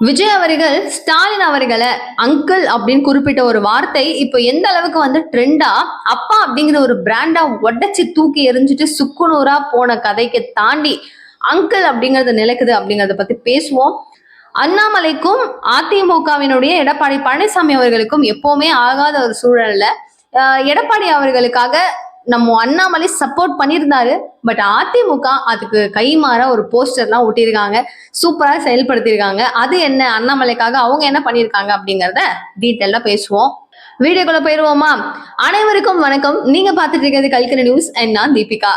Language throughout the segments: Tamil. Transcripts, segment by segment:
விஜய் அவர்கள் ஸ்டாலின் அவர்களை அங்கிள் அப்படின்னு குறிப்பிட்ட ஒரு வார்த்தை இப்போ எந்த அளவுக்கு வந்து ட்ரெண்டா அப்பா அப்படிங்கிற ஒரு பிராண்டா உடச்சி தூக்கி எரிஞ்சிட்டு சுக்குநூறா போன கதைக்கு தாண்டி அங்கிள் அப்படிங்கறது நிலைக்குது அப்படிங்கறத பத்தி பேசுவோம். அண்ணாமலைக்கும் அதிமுகவினுடைய எடப்பாடி பழனிசாமி அவர்களுக்கும் எப்பவுமே ஆகாத ஒரு சூழல்ல எடப்பாடி அவர்களுக்காக நம்ம அண்ணாமலை சப்போர்ட் பண்ணியிருந்தாரு. பட் அதிமுக அதுக்கு கைமாறா ஒரு போஸ்டர்லாம் ஒட்டியிருக்காங்க. சூப்பராக செயல்படுத்தியிருக்காங்க. அது என்ன? அண்ணாமலைக்காக அவங்க என்ன பண்ணியிருக்காங்க அப்படிங்கிறத டீட்டெயிலாக பேசுவோம். வீடியோக்குள்ள போயிருவோமா? அனைவருக்கும் வணக்கம். நீங்க பார்த்துட்டு இருக்கிறது கல்கரி நியூஸ் அண்ட் நான் தீபிகா.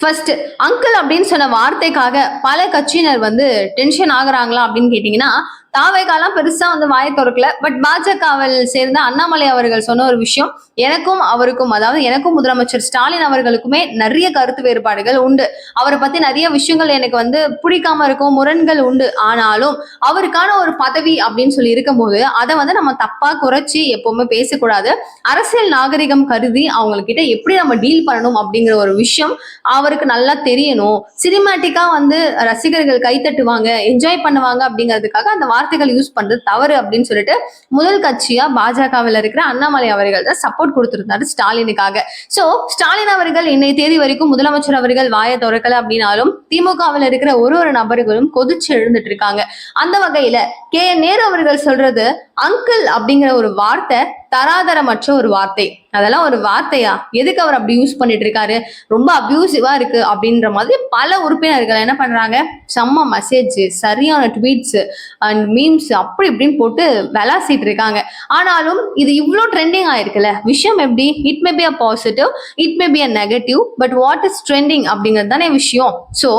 ஃபர்ஸ்ட் அங்கிள் அப்படின்னு சொன்ன வார்த்தைக்காக பல கட்சியினர் வந்து டென்ஷன் ஆகுறாங்களா அப்படின்னு கேட்டீங்கன்னா தாவைகாலாம் பெருசா வந்து வாயை திறக்கல. பட் பாஜகவில் சேர்ந்த அண்ணாமலை அவர்கள் சொன்ன ஒரு விஷயம் எனக்கும் அவருக்கும் அதாவது எனக்கும் முதலமைச்சர் ஸ்டாலின் அவர்களுக்குமே நிறைய கருத்து வேறுபாடுகள் உண்டு. அவரை பத்தி நிறைய விஷயங்கள் எனக்கு வந்து பிடிக்காம இருக்கும் முரண்கள் உண்டு. ஆனாலும் அவருக்கான ஒரு பதவி அப்படின்னு சொல்லி இருக்கும்போது அதை வந்து நம்ம தப்பா குறைச்சி எப்பவுமே பேசக்கூடாது. அரசியல் நாகரிகம் கருதி அவங்க கிட்ட எப்படி நம்ம டீல் பண்ணணும் அப்படிங்கிற ஒரு விஷயம் அவருக்கு நல்லா தெரியணும். சினிமேட்டிக்கா வந்து ரசிகர்கள் கைத்தட்டுவாங்க என்ஜாய் பண்ணுவாங்க அப்படிங்கிறதுக்காக அந்த வார்த்தைகள் யூஸ் பண்றது தவறு அப்படின்னு சொல்லிட்டு முதல் கட்சியா பாஜகவில் இருக்கிற அண்ணாமலை அவர்கள் தான் சப்போர்ட் கொடுத்திருந்தாரு ஸ்டாலினுக்காக. சோ ஸ்டாலின் அவர்கள் இன்னைய தேதி வரைக்கும் முதலமைச்சர் அவர்கள் வாயை திறக்கல அப்படின்னாலும் திமுகவில் இருக்கிற ஒரு ஒரு நபர்களும் கொதிச்சு எழுந்துட்டு இருக்காங்க. அந்த வகையில கே நேரு அவர்கள் சொல்றது அங்கிள் அப்படிங்கிற ஒரு வார்த்தை தராதரமற்ற ஒரு வார்த்தை. அதெல்லாம் ஒரு வார்த்தையா? எதுக்கு அவர் அப்படி யூஸ் பண்ணிட்டு இருக்காரு ரொம்ப அப்யூசிவா இருக்கு அப்படின்ற மாதிரி பல உறுப்பினர்கள் என்ன பண்றாங்க? செம்ம மெசேஜ் சரியான ட்வீட்ஸ் அண்ட் மீம்ஸ் அப்படி இப்படின்னு போட்டு விளாசிட்டு இருக்காங்க. ஆனாலும் இது இவ்வளோ ட்ரெண்டிங் ஆயிருக்குல்ல? விஷயம் எப்படி? It may be a positive it may be a negative but what is trending அப்படிங்கிறது தானே விஷயம். ஸோ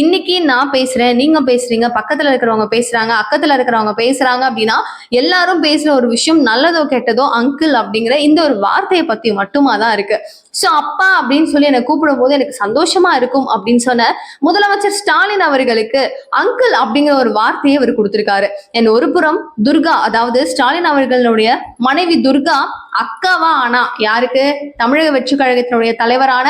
இன்னைக்கு நான் பேசுறேன் நீங்க பேசுறீங்க பக்கத்துல இருக்கிறவங்க பேசுறாங்க அக்கத்துல இருக்கிறவங்க பேசுறாங்க அப்படின்னா எல்லாரும் பேசுற ஒரு விஷயம் நல்லதோ கெட்டதோ அங்கிள் அப்படிங்கிற இந்த ஒரு வார்த்தையை பத்தி மட்டுமா தான் இருக்கு. ஸோ அப்பா அப்படின்னு சொல்லி என்னை கூப்பிடும் போது எனக்கு சந்தோஷமா இருக்கும் அப்படின்னு சொன்ன முதலமைச்சர் ஸ்டாலின் அவர்களுக்கு அங்கிள் அப்படிங்கிற ஒரு வார்த்தையை அவர் கொடுத்திருக்காரு. என் ஒரு புறம் துர்கா அதாவது ஸ்டாலின் அவர்களுடைய மனைவி துர்கா அக்காவா ஆனா யாருக்கு? தமிழக வெற்றி கழகத்தினுடைய தலைவரான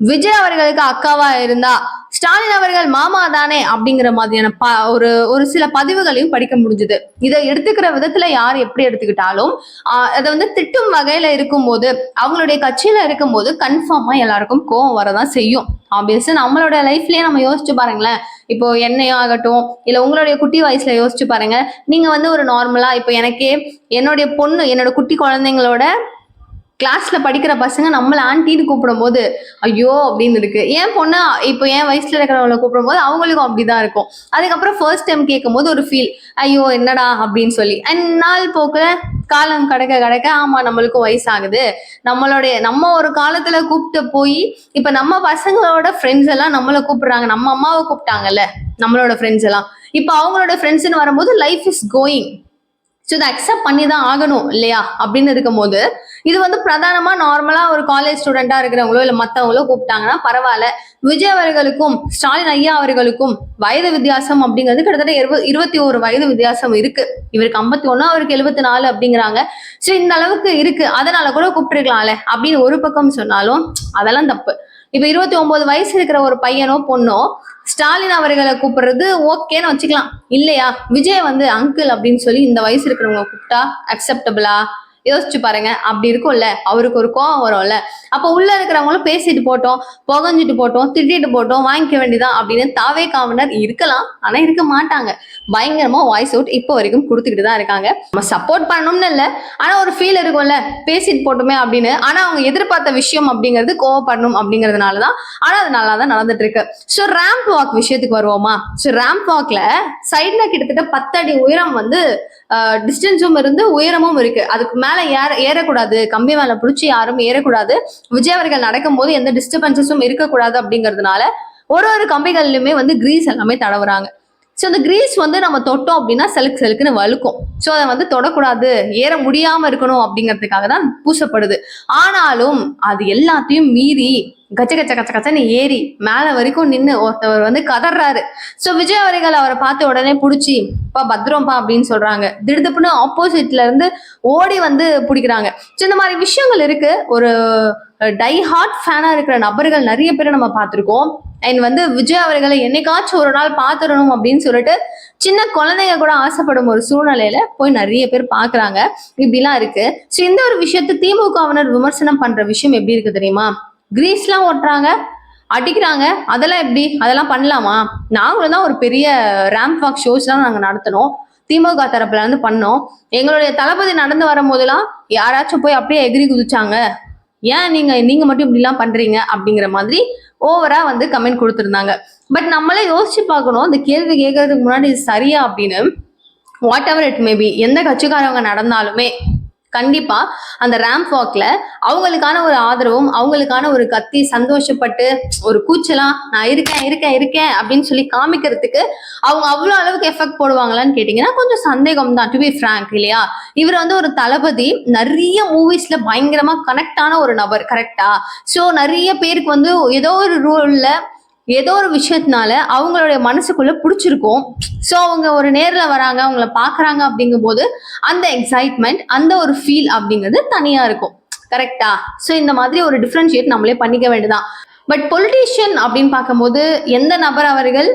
விஜய் அவர்களுக்கு அக்காவா இருந்தா ஸ்டாலின் அவர்கள் மாமா தானே அப்படிங்கிற மாதிரியான ப ஒரு ஒரு சில பதிவுகளையும் படிக்க முடிஞ்சுது. இதை எடுத்துக்கிற விதத்துல யார் எப்படி எடுத்துக்கிட்டாலும் ஆஹ் அதை வந்து திட்டும் வகையில இருக்கும்போது அவங்களுடைய கட்சியில இருக்கும்போது கன்ஃபார்மா எல்லாருக்கும் கோவம் வரதான் செய்யும். ஆப்வியஸா நம்மளோட லைஃப்லயே நம்ம யோசிச்சு பாருங்களேன். இப்போ என்னையோ ஆகட்டும் இல்ல உங்களுடைய குட்டி வயசுல யோசிச்சு பாருங்க. நீங்க வந்து ஒரு நார்மலா இப்போ எனக்கே என்னுடைய பொண்ணு என்னோட குட்டி குழந்தைங்களோட கிளாஸ்ல படிக்கிற பசங்க நம்மள ஆன்ட்டின்னு கூப்பிடும் போது ஐயோ! அப்படின்னு இருக்கு. ஏன் பொண்ணு இப்போ என் வயசுல இருக்கிறவங்கள கூப்பிடும் போது அவங்களுக்கும் அப்படிதான் இருக்கும். அதுக்கப்புறம் ஃபர்ஸ்ட் டைம் கேட்கும் போது ஒரு ஃபீல் ஐயோ என்னடா? அப்படின்னு சொல்லி. அண்ட் நாள் போக்குல காலம் கடக்க கடக்க ஆமா நம்மளுக்கும் வயசாகுது. நம்மளுடைய நம்ம ஒரு காலத்துல கூப்பிட்டு போய் இப்ப நம்ம பசங்களோட ஃப்ரெண்ட்ஸ் எல்லாம் நம்மளை கூப்பிடுறாங்க. நம்ம அம்மாவை கூப்பிட்டாங்கல்ல நம்மளோட ஃப்ரெண்ட்ஸ் எல்லாம். இப்போ அவங்களோட ஃப்ரெண்ட்ஸ்னு வரும்போது லைஃப் இஸ் கோயிங் ஸோ இதை அக்செப்ட் பண்ணி தான் ஆகணும் இல்லையா? அப்படின்னு இருக்கும்போது இது வந்து பிரதானமா நார்மலா ஒரு காலேஜ் ஸ்டூடெண்டா இருக்கிறவங்களோ இல்ல மத்தவங்களோ கூப்பிட்டாங்கன்னா பரவாயில்ல. விஜய் அவர்களுக்கும் ஸ்டாலின் ஐயா அவர்களுக்கும் வயது வித்தியாசம் அப்படிங்கிறது கிட்டத்தட்ட இருபது இருபத்தி ஒரு வயது வித்தியாசம் இருக்கு. இவருக்கு ஐம்பத்தி ஒன்று அவருக்கு எழுபத்தி நாலு அப்படிங்கிறாங்க. ஸோ இந்த அளவுக்கு இருக்கு. அதனால கூட கூப்பிட்டுருக்கலாம்ல. அப்படின்னு ஒரு பக்கம் சொன்னாலும் அதெல்லாம் தப்பு. இப்ப இருபத்தி ஒன்பது வயசு இருக்கிற ஒரு பையனோ பொண்ணோ ஸ்டாலின் அவர்களை கூப்பிடுறது ஓகேன்னு வச்சுக்கலாம். இல்லையா? விஜய் வந்து அங்கிள் அப்படின்னு சொல்லி இந்த வயசு இருக்கிறவங்க கூப்பிட்டா அக்செப்டபிளா யோசிச்சு பாருங்க. அப்படி இருக்கும்ல. அவருக்கு ஒரு கோவம் வரும்ல. அப்போ உள்ள இருக்கிறவங்களும் பேசிட்டு போட்டோம் புகஞ்சிட்டு போட்டோம் திட்டிட்டு போட்டோம் வாங்கிக்க வேண்டியதான் அப்படின்னு தாவே காவனர் இருக்கலாம். ஆனா இருக்க மாட்டாங்க. பயங்கரமா வாய்ஸ் அவுட் இப்போ வரைக்கும் கொடுத்துக்கிட்டு தான் இருக்காங்க. நம்ம சப்போர்ட் பண்ணணும்னு இல்லை. ஆனா ஒரு ஃபீல் இருக்கும்ல. பேசிட்டு போட்டோமே அப்படின்னு. ஆனா அவங்க எதிர்பார்த்த விஷயம் அப்படிங்கிறது கோவப்படணும் அப்படிங்கிறதுனால தான் ஆனா அது நல்லா தான் நடந்துட்டு இருக்கு ஸோ ரேம்ப் வாக் விஷயத்துக்கு வருவோமா ஸோ ரேம்ப் வாக்ல சைட்ல கிட்டத்தட்ட பத்தடி உயரம் வந்து டிஸ்டன்ஸும் இருந்து உயரமும் இருக்கு. அதுக்கு மேல ஏற ஏறக்கூடாது. கம்பி மேலே பிடிச்சி யாரும் ஏறக்கூடாது. விஜய் அவர்கள் நடக்கும்போது எந்த டிஸ்டர்பன்சஸும் இருக்கக்கூடாது அப்படிங்கிறதுனால ஒரு ஒரு கம்பிகள்லையுமே வந்து கிரீஸ் எல்லாமே தடவுறாங்க. ஸோ அந்த கிரீஸ் வந்து நம்ம தொட்டோம் அப்படின்னா செலுக்கு செலுக்குன்னு வழுக்கும். ஸோ அதை வந்து தொடக்கூடாது. ஏற முடியாம இருக்கணும் அப்படிங்கிறதுக்காக தான் பூசப்படுது. ஆனாலும் அது எல்லாத்தையும் மீறி கச்ச கச்ச கச்ச கச்சன்னு ஏறி மேல வரைக்கும் நின்று ஒருத்தவர் வந்து கதறாரு ஸோ விஜய் அவர்கள் அவரை பார்த்து உடனே பிடிச்சி பா பத்திரம்ப்பா அப்படின்னு சொல்றாங்க. திடுதுப்புன்னு ஆப்போசிட்ல இருந்து ஓடி வந்து பிடிக்கிறாங்க. ஸோ இந்த மாதிரி விஷயங்கள் இருக்கு. ஒரு டை ஹார்ட் ஃபேனா இருக்கிற நபர்கள் நிறைய பேரை நம்ம பார்த்துருக்கோம். அண்ட் வந்து விஜய் அவர்களை என்னைக்காச்சும் ஒரு நாள் பார்த்துடணும் அப்படின்னு சொல்லிட்டு சின்ன குழந்தைங்க கூட ஆசைப்படும் ஒரு சூழ்நிலையில போய் நிறைய பேர் பாக்குறாங்க இப்படிலாம் இருக்கு. ஸோ இந்த ஒரு விஷயத்தை திமுகவினர் விமர்சனம் பண்ற விஷயம் எப்படி இருக்கு தெரியுமா? கிரீஸ்லாம் ஓட்டுறாங்க அடிக்கிறாங்க. அதெல்லாம் எப்படி? அதெல்லாம் பண்ணலாமா? நாங்களும் தான் ஒரு பெரிய ரேம்ப் வாக் ஷோஸ்லாம் நாங்கள் நடத்தினோம். திமுக தரப்புல இருந்து பண்ணோம். எங்களுடைய தளபதி நடந்து வரும்போதெல்லாம் யாராச்சும் போய் அப்படியே எகிரி குதிச்சாங்க. ஏன் நீங்க நீங்க மட்டும் இப்படிலாம் பண்றீங்க அப்படிங்கிற மாதிரி ஓவரா வந்து கமெண்ட் கொடுத்துருந்தாங்க. பட் நம்மளே யோசிச்சு பார்க்கணும் இந்த கேள்வி கேட்கறதுக்கு முன்னாடி சரியா அப்படின்னு. வாட் எவர் இட் மேபி எந்த கட்சிக்காரவங்க நடந்தாலுமே கண்டிப்பா அந்த ரேம்ப் வாக்ல அவங்களுக்கான ஒரு ஆதரவும் அவங்களுக்கான ஒரு கத்தி சந்தோஷப்பட்டு ஒரு கூச்சலாம் நான் இருக்கேன் இருக்கேன் இருக்கேன் அப்படின்னு சொல்லி காமிக்கிறதுக்கு அவங்க அவ்வளோ அளவுக்கு எஃபெக்ட் போடுவாங்களான்னு கேட்டிங்கன்னா கொஞ்சம் சந்தேகம் தான் டு பி ஃப்ராங்க் இல்லையா? இவர் வந்து ஒரு தளபதி நிறைய மூவிஸ்ல பயங்கரமா கனெக்ட் ஆன ஒரு நபர் கரெக்டா ஸோ நிறைய பேருக்கு வந்து ஏதோ ஒரு ரூல்ல ஏதோ ஒரு விஷயத்தினால அவங்களுடைய மனசுக்குள்ள பிடிச்சிருக்கும். ஸோ அவங்க ஒரு நேரில் வராங்க அவங்கள பாக்குறாங்க அப்படிங்கும்போது அந்த எக்ஸைட்மெண்ட் அந்த ஒரு ஃபீல் அப்படிங்கிறது தனியாக இருக்கும். கரெக்டா ஸோ இந்த மாதிரி ஒரு டிஃப்ரென்ஷியேட் நம்மளே பண்ணிக்க வேண்டியதான் பட் பொலிட்டீஷியன் அப்படின்னு பார்க்கும்போது எந்த நபர் அவர்கள்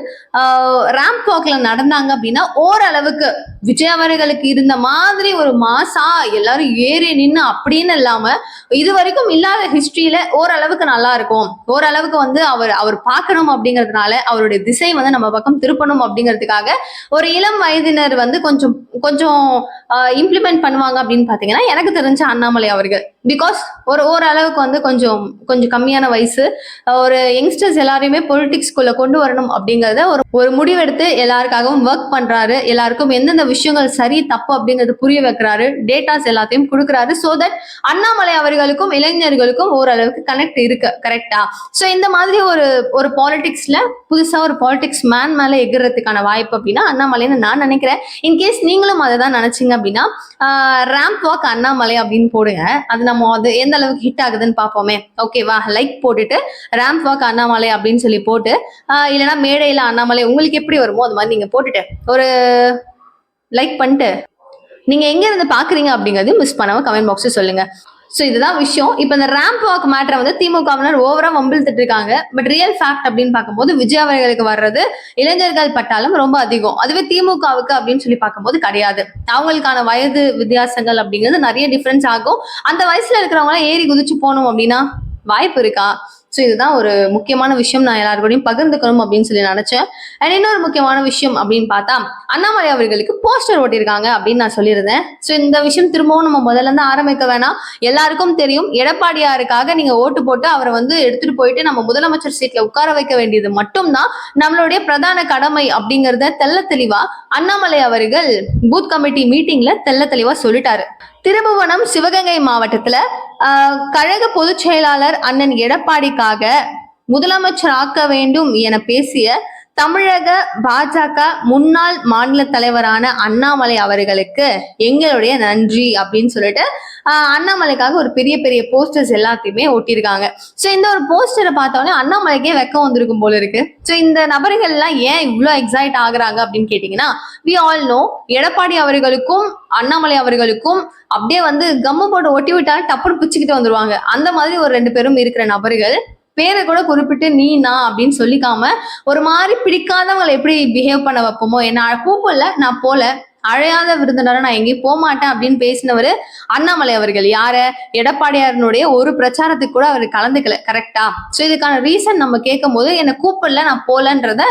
ரேம்ப் வாக்கில் நடந்தாங்க அப்படின்னா ஓரளவுக்கு விஜய் அவர்களுக்கு இருந்த மாதிரி ஒரு மாசா எல்லாரும் ஏறி நின்று அப்படின்னு இல்லாம இது வரைக்கும் இல்லாத ஹிஸ்டரியில ஓரளவுக்கு நல்லா இருக்கும். ஓரளவுக்கு வந்து அவர் அவர் பார்க்கணும் அப்படிங்கிறதுனால அவருடைய திசை வந்து நம்ம பக்கம் திருப்பணும் அப்படிங்கிறதுக்காக ஒரு இளம் வயதினர் வந்து கொஞ்சம் கொஞ்சம் இம்ப்ளிமெண்ட் பண்ணுவாங்க அப்படின்னு பாத்தீங்கன்னா எனக்கு தெரிஞ்ச அண்ணாமலை அவர்கள். பிகாஸ் ஒரு ஓரளவுக்கு வந்து கொஞ்சம் கொஞ்சம் கம்மியான வயசு ஒரு யங்ஸ்டர்ஸ் எல்லாரையுமே பொலிட்டிக்ஸ்குள்ள கொண்டு வரணும் அப்படிங்கறத ஒரு ஒரு முடிவெடுத்து எல்லாருக்காகவும் ஒர்க் பண்றாரு. எல்லாருக்கும் எந்தெந்த விஷயங்கள் சரி தப்பு அப்படிங்கிறது புரிய வைக்கிறாரு. டேட்டாஸ் எல்லாத்தையும் கொடுக்குறாரு. ஸோ தட் அண்ணாமலை அவர்களுக்கும் இளைஞர்களுக்கும் ஓரளவுக்கு கனெக்ட் இருக்கு கரெக்டா ஸோ இந்த மாதிரி ஒரு ஒரு பாலிடிக்ஸ்ல புதுசா ஒரு பாலிடிக்ஸ் மேன் மேல எகிறதுக்கான வாய்ப்பு அப்படின்னா அண்ணாமலைன்னு நான் நினைக்கிறேன். இன்கேஸ் நீங்களும் அதை தான் நினைச்சீங்க அப்படின்னா ரேம்ப் வாக் அண்ணாமலை அப்படின்னு போடுங்க. அது நம்ம அது எந்த அளவுக்கு ஹிட் ஆகுதுன்னு பார்ப்போமே. ஓகேவா லைக் போட்டுட்டு ரேம்ப் வாக் அண்ணாமலை அப்படின்னு சொல்லி போட்டு இல்லைன்னா மேடையில் அண்ணாமலை உங்களுக்கு எப்படி வருமோ அது மாதிரி நீங்கள் போட்டுட்டு ஒரு லைக் பண்ணிட்டு நீங்க எங்க இருந்து பாக்குறீங்க மிஸ் பண்ணாம கமெண்ட் பாக்ஸ் சொல்லுங்க. ஸோ இதுதான் விஷயம். இப்போ இந்த ரேம்ப் வாக் மேட்டரை வந்து திமுகவினர் ஓவரா வம்பிழுத்துட்டு இருக்காங்க பட் ரியல் ஃபேக்ட் அப்படின்னு பார்க்கும்போது விஜய் அவர்களுக்கு வர்றது இளைஞர்கள் பட்டாலும் ரொம்ப அதிகம். அதுவே திமுகவுக்கு அப்படின்னு சொல்லி பார்க்கும்போது கிடையாது. அவங்களுக்கான வயது வித்தியாசங்கள் அப்படிங்கிறது நிறைய டிஃபரன்ஸ் ஆகும். அந்த வயசுல இருக்கிறவங்களாம் ஏறி குதிச்சு போகணும் அப்படின்னா வாய்ப்பு இருக்கா? ஸோ இதுதான் ஒரு முக்கியமான விஷயம் நான் எல்லாருக்கூடையும் பகிர்ந்துக்கணும் அப்படின்னு சொல்லி நினைச்சேன். அண்ட் இன்னொரு முக்கியமான விஷயம் அப்படின்னு பார்த்தா அண்ணாமலை அவர்களுக்கு போஸ்டர் ஓட்டியிருக்காங்க அப்படின்னு நான் சொல்லியிருந்தேன். ஸோ இந்த விஷயம் திரும்பவும் நம்ம முதல்ல இருந்து ஆரம்பிக்க வேணாம். எல்லாருக்கும் தெரியும் எடப்பாடியாருக்காக நீங்க ஓட்டு போட்டு அவரை வந்து எடுத்துட்டு போயிட்டு நம்ம முதலமைச்சர் சீட்ல உட்கார வைக்க வேண்டியது மட்டும்தான் நம்மளுடைய பிரதான கடமை அப்படிங்கறத தெள்ள தெளிவா அண்ணாமலை அவர்கள் பூத் கமிட்டி மீட்டிங்ல தெள்ள தெளிவா சொல்லிட்டாரு. திருபுவனம் சிவகங்கை மாவட்டத்துல கழக பொதுச் செயலாளர் அண்ணன் எடப்பாடிக்காக முதலமைச்சர் ஆக்க வேண்டும் என பேசிய தமிழக பாஜக முன்னாள் மாநில தலைவரான அண்ணாமலை அவர்களுக்கு எங்களுடைய நன்றி அப்படின்னு சொல்லிட்டு அண்ணாமலைக்காக ஒரு பெரிய பெரிய போஸ்டர்ஸ் எல்லாத்தையுமே ஒட்டியிருக்காங்க. ஸோ இந்த ஒரு போஸ்டரை பார்த்தோன்னே அண்ணாமலைக்கே வெக்கம் வந்திருக்கும் போல இருக்கு. ஸோ இந்த நபர்கள் எல்லாம் ஏன் இவ்வளோ எக்ஸைட் ஆகுறாங்க அப்படின்னு கேட்டிங்கன்னா வி ஆல் நோ எடப்பாடி அவர்களுக்கும் அண்ணாமலை அவர்களுக்கும் அப்படியே வந்து கம்மு போட்டு ஒட்டி விட்டாலும் டப்புன்னு பிச்சுக்கிட்டு வந்துருவாங்க. அந்த மாதிரி ஒரு ரெண்டு பேரும் இருக்கிற நபர்கள் பேரை கூட குறிப்பிட்டு நீ நான் அப்படின்னு சொல்லிக்காம ஒரு மாதிரி பிடிக்காதவங்களை எப்படி பிஹேவ் பண்ண வைப்போமோ என்ன கூப்பிடல நான் போல அழையாத விருந்தினரை நான் எங்கேயும் போக மாட்டேன் அப்படின்னு பேசினவர் அண்ணாமலை அவர்கள். யார? எடப்பாடியாரனுடைய ஒரு பிரச்சாரத்துக்கு கூட அவர் கலந்துக்கல கரெக்டா ஸோ இதுக்கான ரீசன் நம்ம கேட்கும் போது என்னை கூப்பிடல நான் போலன்றத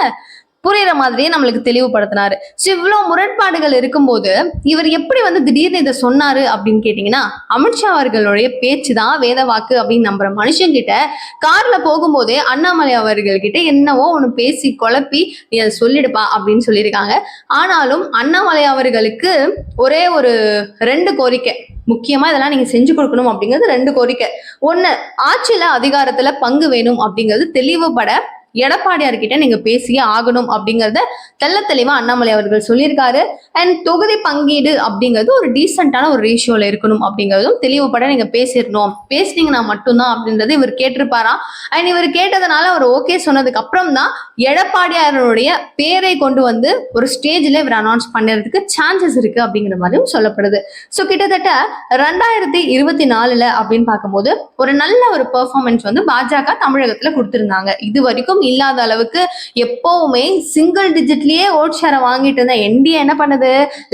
புரியுற மாதிரியே நம்மளுக்கு தெளிவுபடுத்தினாரு. ஸோ இவ்வளோ முரண்பாடுகள் இருக்கும்போது இவர் எப்படி வந்து திடீர்னு இதை சொன்னாரு அப்படின்னு கேட்டிங்கன்னா அமித்ஷா அவர்களுடைய பேச்சு தான் வேத வாக்கு அப்படின்னு நம்புற மனுஷங்கிட்ட கார்ல போகும்போதே அண்ணாமலை அவர்கள் கிட்ட என்னவோ ஒன்று பேசி குழப்பி நீ அதை சொல்லிடுப்பா அப்படின்னு சொல்லியிருக்காங்க. ஆனாலும் அண்ணாமலை அவர்களுக்கு ஒரே ஒரு ரெண்டு கோரிக்கை. முக்கியமா இதெல்லாம் நீங்க செஞ்சு கொடுக்கணும் அப்படிங்கிறது ரெண்டு கோரிக்கை. ஒண்ணு ஆட்சியில அதிகாரத்துல பங்கு வேணும் அப்படிங்கிறது தெளிவுபட எடப்பாடியார்கிட்ட நீங்க பேசியே ஆகணும் அப்படிங்கறத தெல்ல தெளிவா அண்ணாமலை அவர்கள் சொல்லியிருக்காரு. அண்ட் தொகுதி பங்கீடு அப்படிங்கிறது ஒரு டீசென்டான ஒரு ரேஷியோல இருக்கணும் அப்படிங்கிறதும் தெளிவுபட நீங்க பேசிடணும் பேசுனீங்கன்னா மட்டும்தான் அப்படின்றது இவர் கேட்டிருப்பாராம் அண்ட் இவர் கேட்டதுனால அவர் ஓகே சொன்னதுக்கு அப்புறம் தான் எடப்பாடியாரனுடைய பேரை கொண்டு வந்து ஒரு ஸ்டேஜ்ல இவர் அனௌன்ஸ் பண்ணுறதுக்கு சான்சஸ் இருக்கு அப்படிங்கிற மாதிரியும் சொல்லப்படுது. ஸோ கிட்டத்தட்ட ரெண்டாயிரத்தி இருபத்தி நாலுல அப்படின்னு பார்க்கும்போது ஒரு நல்ல ஒரு பெர்ஃபார்மன்ஸ் வந்து பாஜக தமிழகத்துல கொடுத்திருந்தாங்க. இது வரைக்கும் இல்லாத அளவுக்கு எப்பவுமே சிங்கிள் டிஜிட்லயே ஓட் ஷேரை வாங்கிட்டு இருந்த என்டிஏ என்ன பண்ணுது?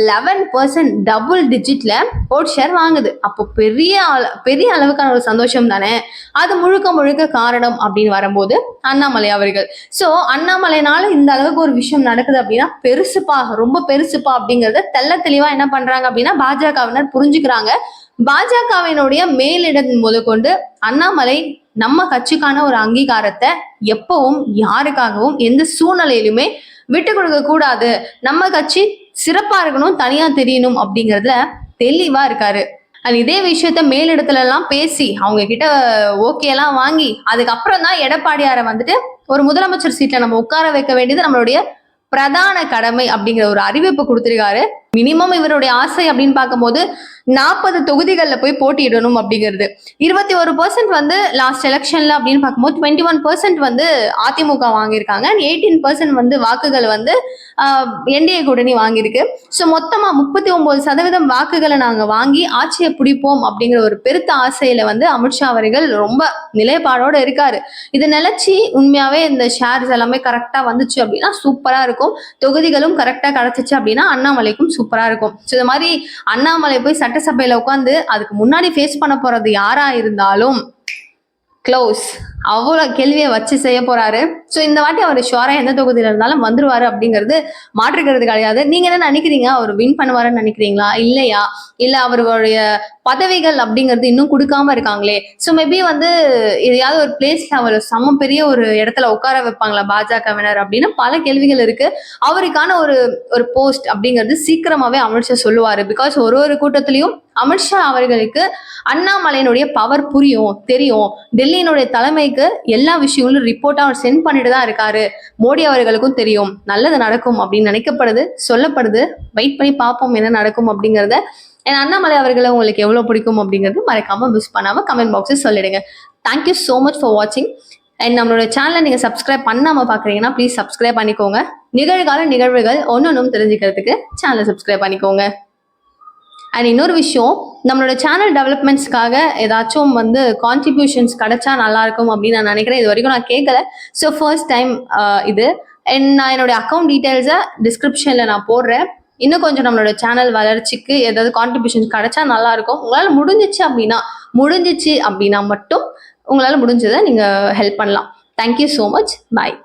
லெவன் பர்சன்ட் டபுள் டிஜிட்ல ஓட் ஷேர் வாங்குது. அப்போ பெரிய பெரிய அளவுக்கான ஒரு சந்தோஷம் தானே? அது முழுக்க முழுக்க காரணம் அப்படின்னு வரும்போது அண்ணாமலை அவர்கள். ஸோ அண்ணாமலைனால இந்த அளவுக்கு ஒரு விஷயம் நடக்குது அப்படின்னா பெருசுப்பா ரொம்ப பெருசுப்பா அப்படிங்கறத தெள்ள தெளிவா என்ன பண்றாங்க அப்படின்னா பாஜகவினர் புரிஞ்சுக்கிறாங்க. பாஜகவினுடைய மேலிடம் முதற்கொண்டு அண்ணாமலை நம்ம கட்சிக்கான ஒரு அங்கீகாரத்தை எப்பவும் யாருக்காகவும் எந்த சூழ்நிலையிலுமே விட்டு கொடுக்க கூடாது. நம்ம கட்சி சிறப்பா இருக்கணும் தனியா தெரியணும் அப்படிங்கறதுல தெளிவா இருக்காரு. அண்ட் இதே விஷயத்த மேலிடத்துல எல்லாம் பேசி அவங்க கிட்ட ஓகே எல்லாம் வாங்கி அதுக்கப்புறம் தான் எடப்பாடியாரை வந்துட்டு ஒரு முதலமைச்சர் சீட்ல நம்ம உட்கார வைக்க வேண்டியது நம்மளுடைய பிரதான கடமை அப்படிங்கிற ஒரு அறிவிப்பு கொடுத்திருக்காரு. மினிமம் இவருடைய ஆசை அப்படின்னு பார்க்கும்போது நாற்பது தொகுதிகளில் போய் போட்டியிடணும் அப்படிங்கிறது. இருபத்தி ஒரு பர்சன்ட் வந்து லாஸ்ட் எலெக்ஷன்ல அப்படின்னு பார்க்கும்போது டுவெண்ட்டி ஒன் பர்சன்ட் வந்து அதிமுக வாங்கியிருக்காங்க. எயிட்டீன் பர்சன்ட் வந்து வாக்குகள் வந்து என்டிஏ கூட்டணி வாங்கியிருக்கு. ஸோ மொத்தமாக முப்பத்தி ஒன்பது சதவீதம் வாக்குகளை நாங்கள் வாங்கி ஆட்சியை பிடிப்போம் அப்படிங்கிற ஒரு பெருத்த ஆசையில வந்து அமித்ஷா அவர்கள் ரொம்ப நிலைப்பாடோட இருக்காரு. இது நிலைச்சி உண்மையாவே இந்த ஷேர்ஸ் எல்லாமே கரெக்டாக வந்துச்சு அப்படின்னா சூப்பராக இருக்கும். தொகுதிகளும் கரெக்டாக கிடைச்சிச்சு அப்படின்னா அண்ணாமலைக்கும் சூப்பராக இருக்கும். ஸோ இது மாதிரி அண்ணாமலை போய் சபையில உட்காந்து அதுக்கு முன்னாடி ஃபேஸ் பண்ண போறது யாரா இருந்தாலும் க்ளோஸ் அவ்வளோ கேள்வியை வச்சு செய்ய போறாரு. ஸோ இந்த வாட்டி அவர் ஷுவரா எந்த தொகுதியில இருந்தாலும் வந்துருவாரு அப்படிங்கிறது மாற்றுக்கிறது கிடையாது நீங்க என்ன நினைக்கிறீங்க? அவர் வின் பண்ணுவாருன்னு நினைக்கிறீங்களா? இல்லையா? இல்ல அவர்களுடைய பதவிகள் அப்படிங்கிறது இன்னும் கொடுக்காம இருக்காங்களே? ஸோ மேபி வந்து எதையாவது ஒரு பிளேஸ்ல அவர் சம பெரிய ஒரு இடத்துல உட்கார வைப்பாங்களா பாஜகவினர் அப்படின்னு பல கேள்விகள் இருக்கு. அவருக்கான ஒரு ஒரு போஸ்ட் அப்படிங்கிறது சீக்கிரமாவே அமித்ஷா சொல்லுவாரு. பிகாஸ் ஒரு ஒரு கூட்டத்திலையும் அமித்ஷா அவர்களுக்கு அண்ணாமலையினுடைய பவர் புரியும் தெரியும். டெல்லியினுடைய தலைமை மோடிக்கு எல்லா விஷயங்களும் ரிப்போர்ட்டா அவர் சென்ட் பண்ணிட்டு தான் இருக்காரு. மோடி அவர்களுக்கும் தெரியும். நல்லது நடக்கும் அப்படின்னு நினைக்கப்படுது சொல்லப்படுது. வெயிட் பண்ணி பார்ப்போம் என்ன நடக்கும் அப்படிங்கறத. என் அண்ணாமலை அவர்களை உங்களுக்கு எவ்வளவு பிடிக்கும் அப்படிங்கிறது மறக்காம மிஸ் பண்ணாம கமெண்ட் பாக்ஸில் சொல்லிடுங்க. Thank you so much for வாட்சிங் அண்ட் நம்மளோட சேனலை நீங்க சப்ஸ்கிரைப் பண்ணாம பாக்குறீங்கன்னா ப்ளீஸ் சப்ஸ்கிரைப் பண்ணிக்கோங்க. நிகழ்கால நிகழ்வுகள் ஒன்னொன்னும் தெரிஞ்சுக்கிறதுக்கு சேனலை சப்ஸ்கிரைப் பண்ணிக்கோங்க. அண்ட் இன்னொரு விஷயம் நம்மளோட சேனல் டெவலப்மெண்ட்ஸ்க்காக ஏதாச்சும் வந்து கான்ட்ரிபியூஷன்ஸ் கிடைச்சா நல்லா இருக்கும் அப்படின்னு நான் நினைக்கிறேன். இது வரைக்கும் நான் கேட்கல ஸோ ஃபர்ஸ்ட் டைம் இது. அண்ட் நான் என்னோட அக்கௌண்ட் டீட்டெயில்ஸை டிஸ்கிரிப்ஷனில் நான் போடுறேன். இன்னும் கொஞ்சம் நம்மளோட சேனல் வளர்ச்சிக்கு ஏதாவது கான்ட்ரிபியூஷன்ஸ் கிடைச்சா நல்லா இருக்கும் உங்களால் முடிஞ்சிச்சு அப்படின்னா முடிஞ்சிச்சு அப்படின்னா மட்டும் உங்களால் முடிஞ்சதை நீங்கள் ஹெல்ப் பண்ணலாம். Thank you so much bye